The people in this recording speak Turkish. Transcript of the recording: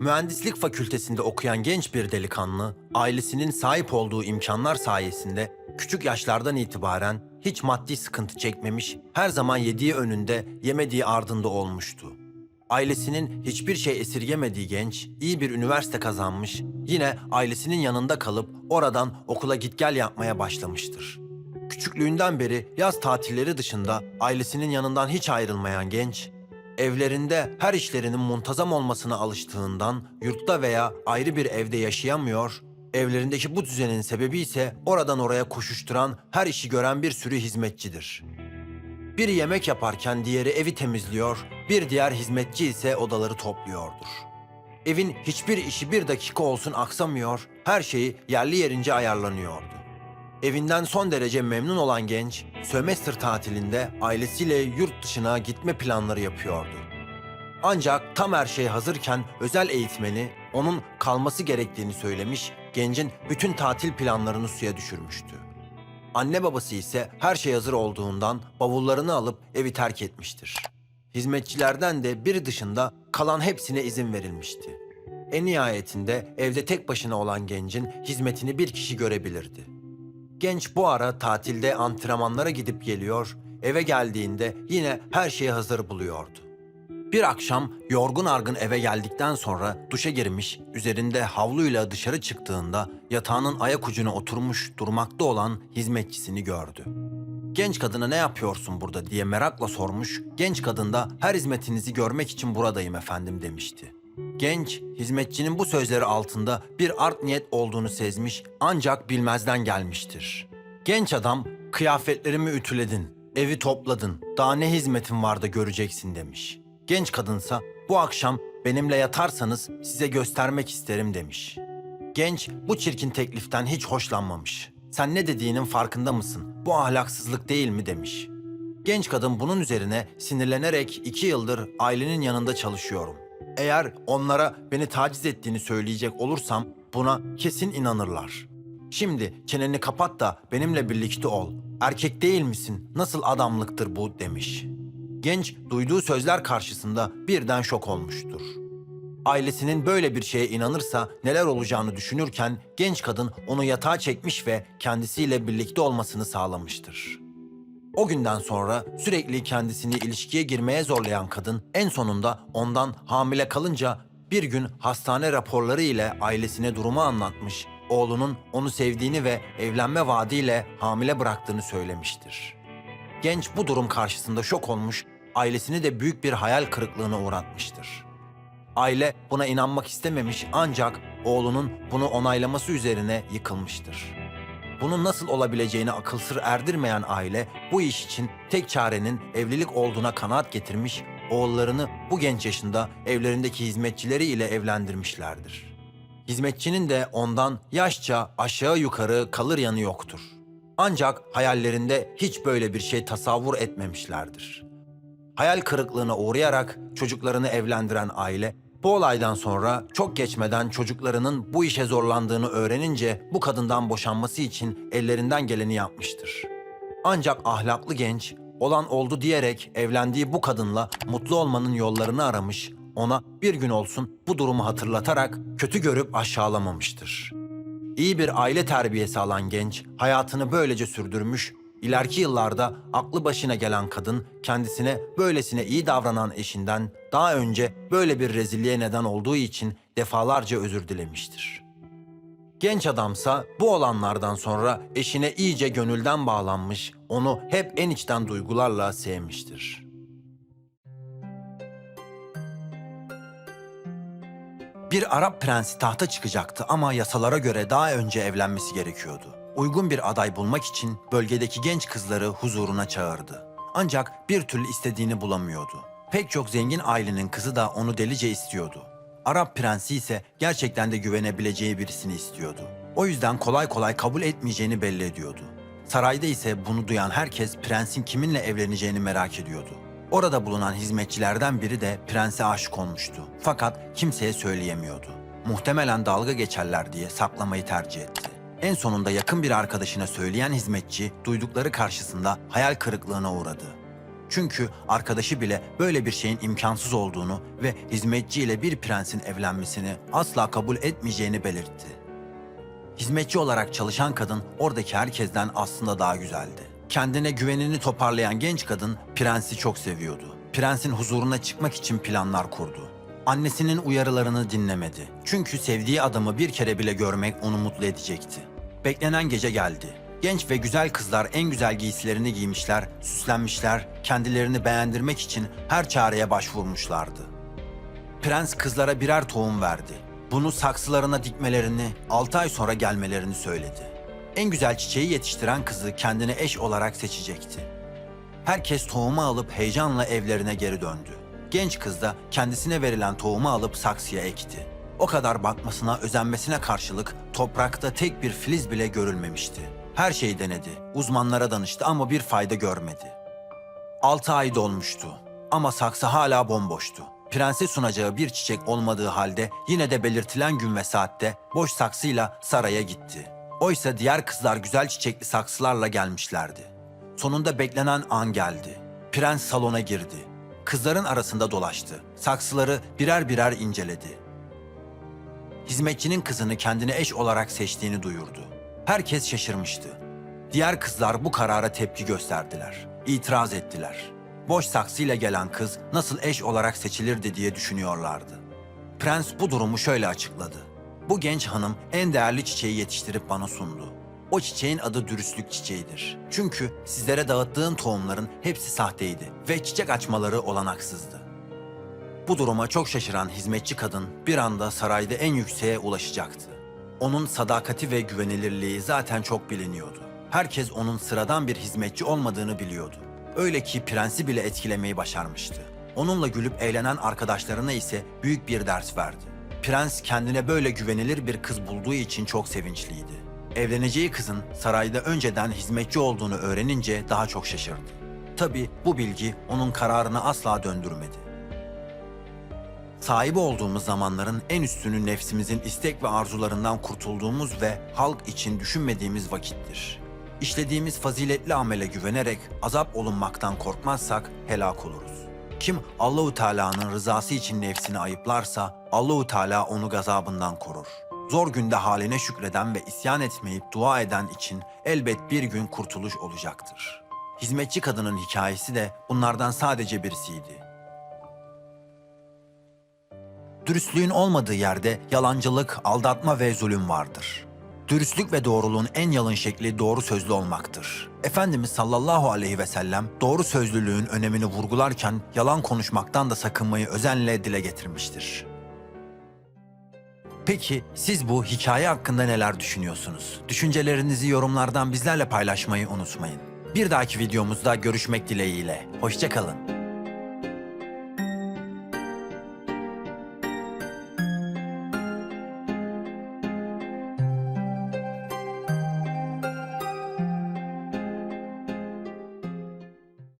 Mühendislik fakültesinde okuyan genç bir delikanlı, ailesinin sahip olduğu imkanlar sayesinde küçük yaşlardan itibaren hiç maddi sıkıntı çekmemiş, her zaman yediği önünde, yemediği ardında olmuştu. Ailesinin hiçbir şey esirgemediği genç, iyi bir üniversite kazanmış, yine ailesinin yanında kalıp oradan okula git gel yapmaya başlamıştır. Küçüklüğünden beri yaz tatilleri dışında ailesinin yanından hiç ayrılmayan genç, evlerinde her işlerinin muntazam olmasına alıştığından yurtta veya ayrı bir evde yaşayamıyor, evlerindeki bu düzenin sebebi ise oradan oraya koşuşturan, her işi gören bir sürü hizmetçidir. Biri yemek yaparken diğeri evi temizliyor, bir diğer hizmetçi ise odaları topluyordur. Evin hiçbir işi bir dakika olsun aksamıyor, her şeyi yerli yerince ayarlanıyordu. Evinden son derece memnun olan genç, sömestr tatilinde ailesiyle yurt dışına gitme planları yapıyordu. Ancak tam her şey hazırken özel eğitmeni onun kalması gerektiğini söylemiş, gencin bütün tatil planlarını suya düşürmüştü. Anne babası ise her şey hazır olduğundan bavullarını alıp evi terk etmiştir. Hizmetçilerden de biri dışında kalan hepsine izin verilmişti. En nihayetinde evde tek başına olan gencin hizmetini bir kişi görebilirdi. Genç bu ara tatilde antrenmanlara gidip geliyor, eve geldiğinde yine her şeyi hazır buluyordu. Bir akşam yorgun argın eve geldikten sonra duşa girmiş, üzerinde havluyla dışarı çıktığında yatağının ayak ucuna oturmuş durmakta olan hizmetçisini gördü. Genç kadına ne yapıyorsun burada diye merakla sormuş, genç kadın da her hizmetinizi görmek için buradayım efendim demişti. Genç, hizmetçinin bu sözleri altında bir art niyet olduğunu sezmiş ancak bilmezden gelmiştir. Genç adam, kıyafetlerimi ütüledin, evi topladın, daha ne hizmetin var da göreceksin demiş. Genç kadınsa, bu akşam benimle yatarsanız size göstermek isterim demiş. Genç bu çirkin tekliften hiç hoşlanmamış. Sen ne dediğinin farkında mısın? Bu ahlaksızlık değil mi demiş. Genç kadın bunun üzerine sinirlenerek iki yıldır ailenin yanında çalışıyorum. Eğer onlara beni taciz ettiğini söyleyecek olursam buna kesin inanırlar. Şimdi çeneni kapat da benimle birlikte ol. Erkek değil misin? Nasıl adamlıktır bu demiş. Genç duyduğu sözler karşısında birden şok olmuştur. Ailesinin böyle bir şeye inanırsa neler olacağını düşünürken genç kadın onu yatağa çekmiş ve kendisiyle birlikte olmasını sağlamıştır. O günden sonra sürekli kendisini ilişkiye girmeye zorlayan kadın en sonunda ondan hamile kalınca bir gün hastane raporları ile ailesine durumu anlatmış, oğlunun onu sevdiğini ve evlenme vaadiyle hamile bıraktığını söylemiştir. Genç bu durum karşısında şok olmuş, ailesini de büyük bir hayal kırıklığına uğratmıştır. Aile buna inanmak istememiş ancak oğlunun bunu onaylaması üzerine yıkılmıştır. Bunun nasıl olabileceğini akıl sır erdirmeyen aile bu iş için tek çarenin evlilik olduğuna kanaat getirmiş, oğullarını bu genç yaşında evlerindeki hizmetçileri ile evlendirmişlerdir. Hizmetçinin de ondan yaşça aşağı yukarı kalır yanı yoktur. Ancak hayallerinde hiç böyle bir şey tasavvur etmemişlerdir. Hayal kırıklığına uğrayarak çocuklarını evlendiren aile bu olaydan sonra çok geçmeden çocuklarının bu işe zorlandığını öğrenince bu kadından boşanması için ellerinden geleni yapmıştır. Ancak ahlaklı genç olan oldu diyerek evlendiği bu kadınla mutlu olmanın yollarını aramış, ona bir gün olsun bu durumu hatırlatarak kötü görüp aşağılamamıştır. İyi bir aile terbiyesi alan genç hayatını böylece sürdürmüş, ileriki yıllarda aklı başına gelen kadın kendisine böylesine iyi davranan eşinden daha önce böyle bir rezilliğe neden olduğu için defalarca özür dilemiştir. Genç adamsa bu olanlardan sonra eşine iyice gönülden bağlanmış, onu hep en içten duygularla sevmiştir. Bir Arap prensi tahta çıkacaktı ama yasalara göre daha önce evlenmesi gerekiyordu. Uygun bir aday bulmak için bölgedeki genç kızları huzuruna çağırdı. Ancak bir türlü istediğini bulamıyordu. Pek çok zengin ailenin kızı da onu delice istiyordu. Arap prensi ise gerçekten de güvenebileceği birisini istiyordu. O yüzden kolay kolay kabul etmeyeceğini belli ediyordu. Sarayda ise bunu duyan herkes prensin kiminle evleneceğini merak ediyordu. Orada bulunan hizmetçilerden biri de prense aşık olmuştu. Fakat kimseye söyleyemiyordu. Muhtemelen dalga geçerler diye saklamayı tercih etti. En sonunda yakın bir arkadaşına söyleyen hizmetçi duydukları karşısında hayal kırıklığına uğradı. Çünkü arkadaşı bile böyle bir şeyin imkansız olduğunu ve hizmetçiyle bir prensin evlenmesini asla kabul etmeyeceğini belirtti. Hizmetçi olarak çalışan kadın oradaki herkesten aslında daha güzeldi. Kendine güvenini toparlayan genç kadın prensi çok seviyordu. Prensin huzuruna çıkmak için planlar kurdu. Annesinin uyarılarını dinlemedi. Çünkü sevdiği adamı bir kere bile görmek onu mutlu edecekti. Beklenen gece geldi. Genç ve güzel kızlar en güzel giysilerini giymişler, süslenmişler, kendilerini beğendirmek için her çareye başvurmuşlardı. Prens kızlara birer tohum verdi. Bunu saksılarına dikmelerini, 6 ay sonra gelmelerini söyledi. En güzel çiçeği yetiştiren kızı kendine eş olarak seçecekti. Herkes tohumu alıp heyecanla evlerine geri döndü. Genç kız da kendisine verilen tohumu alıp saksıya ekti. O kadar bakmasına, özenmesine karşılık toprakta tek bir filiz bile görülmemişti. Her şeyi denedi, uzmanlara danıştı ama bir fayda görmedi. Altı ay dolmuştu ama saksı hala bomboştu. Prense sunacağı bir çiçek olmadığı halde yine de belirtilen gün ve saatte boş saksıyla saraya gitti. Oysa diğer kızlar güzel çiçekli saksılarla gelmişlerdi. Sonunda beklenen an geldi. Prens salona girdi. Kızların arasında dolaştı. Saksıları birer birer inceledi. Hizmetçinin kızını kendine eş olarak seçtiğini duyurdu. Herkes şaşırmıştı. Diğer kızlar bu karara tepki gösterdiler. İtiraz ettiler. Boş saksıyla gelen kız nasıl eş olarak seçilirdi diye düşünüyorlardı. Prens bu durumu şöyle açıkladı. Bu genç hanım en değerli çiçeği yetiştirip bana sundu. O çiçeğin adı dürüstlük çiçeğidir. Çünkü sizlere dağıttığım tohumların hepsi sahteydi ve çiçek açmaları olanaksızdı. Bu duruma çok şaşıran hizmetçi kadın bir anda sarayda en yükseğe ulaşacaktı. Onun sadakati ve güvenilirliği zaten çok biliniyordu. Herkes onun sıradan bir hizmetçi olmadığını biliyordu. Öyle ki prensi bile etkilemeyi başarmıştı. Onunla gülüp eğlenen arkadaşlarına ise büyük bir ders verdi. Prens kendine böyle güvenilir bir kız bulduğu için çok sevinçliydi. Evleneceği kızın sarayda önceden hizmetçi olduğunu öğrenince daha çok şaşırdı. Tabii bu bilgi onun kararını asla döndürmedi. Sahibi olduğumuz zamanların en üstünü nefsimizin istek ve arzularından kurtulduğumuz ve halk için düşünmediğimiz vakittir. İşlediğimiz faziletli amele güvenerek azap olunmaktan korkmazsak helak oluruz. Kim Allahu Teala'nın rızası için nefsini ayıplarsa Allahu Teala onu gazabından korur. Zor günde haline şükreden ve isyan etmeyip dua eden için elbet bir gün kurtuluş olacaktır. Hizmetçi kadının hikayesi de bunlardan sadece birisiydi. Dürüstlüğün olmadığı yerde yalancılık, aldatma ve zulüm vardır. Dürüstlük ve doğruluğun en yalın şekli doğru sözlü olmaktır. Efendimiz sallallahu aleyhi ve sellem doğru sözlülüğün önemini vurgularken yalan konuşmaktan da sakınmayı özenle dile getirmiştir. Peki siz bu hikaye hakkında neler düşünüyorsunuz? Düşüncelerinizi yorumlardan bizlerle paylaşmayı unutmayın. Bir dahaki videomuzda görüşmek dileğiyle. Hoşçakalın.